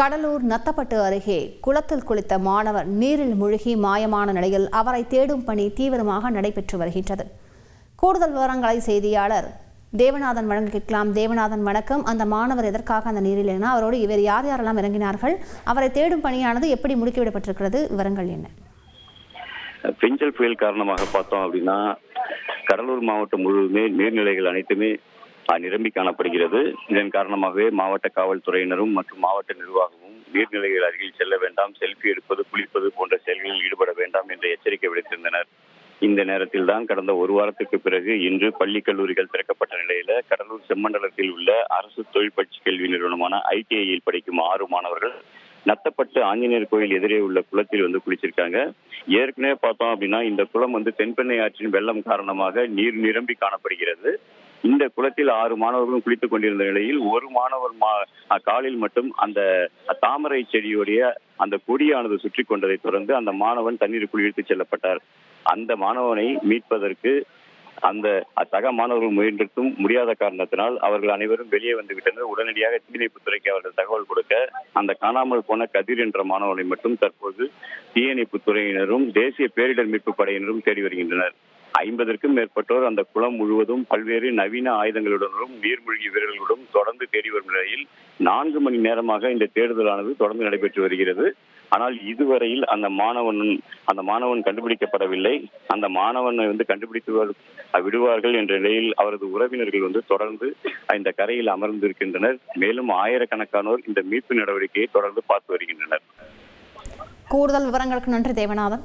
கடலூர் நத்தப்பட்டு அருகே குளத்தில் குளித்த மாணவர் நீரில் மூழ்கி மாயமான நிலையில் அவரை தேடும் பணி தீவிரமாக நடைபெற்று வருகின்றது. கூடுதல் விவரங்களை செய்தியாளர் தேவநாதன் வழங்க கேட்கலாம் தேவநாதன் வணக்கம். அந்த மாணவர் எதற்காக அந்த நீரில் என அவரோடு இவர் யார் யாரெல்லாம் இறங்கினார்கள்? அவரை தேடும் பணியானது எப்படி முடுக்கிவிடப்பட்டிருக்கிறது? விவரங்கள் என்ன? பெஞ்சல் புயல் காரணமாக பார்த்தோம் அப்படின்னா கடலூர் மாவட்டம் முழுவதுமே நீர்நிலைகள் அனைத்துமே நிரம்பி காணப்படுகிறது. இதன் காரணமாகவே மாவட்ட காவல்துறையினரும் மற்றும் மாவட்ட நிர்வாகமும் நீர்நிலைகள் அருகில் செல்ல வேண்டாம் செல்ஃபி எடுப்பது குளிப்பது போன்ற செயல்களில் ஈடுபட வேண்டாம் என்று எச்சரிக்கை விடுத்திருந்தனர். இந்த நேரத்தில் தான் கடந்த ஒரு வாரத்துக்கு பிறகு இன்று பள்ளி கல்லூரிகள் திறக்கப்பட்ட நிலையில கடலூர் செம்மண்டலத்தில் உள்ள அரசு தொழில் பயிற்சி கல்வி நிறுவனமான ஐடிஐயில் படிக்கும் ஆறு மாணவர்கள் நத்தப்பட்டு ஆஞ்சநேயர் கோயில் எதிரே உள்ள குளத்தில் வந்து குளிச்சிருக்காங்க. ஏற்கனவே பார்த்தோம் அப்படின்னா இந்த குளம் வந்து தென்பெண்ணை ஆற்றின் வெள்ளம் காரணமாக நீர் நிரம்பி காணப்படுகிறது. இந்த குளத்தில் ஆறு மாணவர்களும் குளித்துக் கொண்டிருந்த நிலையில் ஒரு மாணவர் மா காலில் மட்டும் அந்த தாமரை செடியுடைய அந்த கொடியானது சுற்றி கொண்டதை தொடர்ந்து அந்த மாணவன் தண்ணீருக்குள் இழுத்துச் செல்லப்பட்டார். அந்த மாணவனை மீட்பதற்கு அந்த சக மாணவர்கள் முயன்றும் முடியாத காரணத்தினால் அவர்கள் அனைவரும் வெளியே வந்து விட்டனர். உடனடியாக தீயணைப்புத்துறைக்கு அவர்கள் தகவல் கொடுக்க அந்த காணாமல் போன கதிர் என்ற மாணவனை மட்டும் தற்போது தீயணைப்புத்துறையினரும் தேசிய பேரிடர் மீட்பு படையினரும் தேடி வருகின்றனர். ஐம்பதற்கும் மேற்பட்டோர் அந்த குளம் முழுவதும் பல்வேறு நவீன ஆயுதங்களுடனும் நீர்மூழ்கி வீரர்களுடன் தொடர்ந்து தேடி வரும் நிலையில் நான்கு மணி நேரமாக இந்த தேடுதலானது தொடர்ந்து நடைபெற்று வருகிறது. ஆனால் இதுவரையில் அந்த மாணவன் அந்த மாணவன் கண்டுபிடிக்கப்படவில்லை. அந்த மாணவனை வந்து கண்டுபிடித்து விடுவார்கள் என்ற நிலையில் அவரது உறவினர்கள் வந்து தொடர்ந்து இந்த கரையில் அமர்ந்திருக்கின்றனர். மேலும் ஆயிரக்கணக்கானோர் இந்த மீட்பு நடவடிக்கையை தொடர்ந்து பார்த்து வருகின்றனர். கூடுதல் விவரங்களுக்கு நன்றி தேவநாதன்.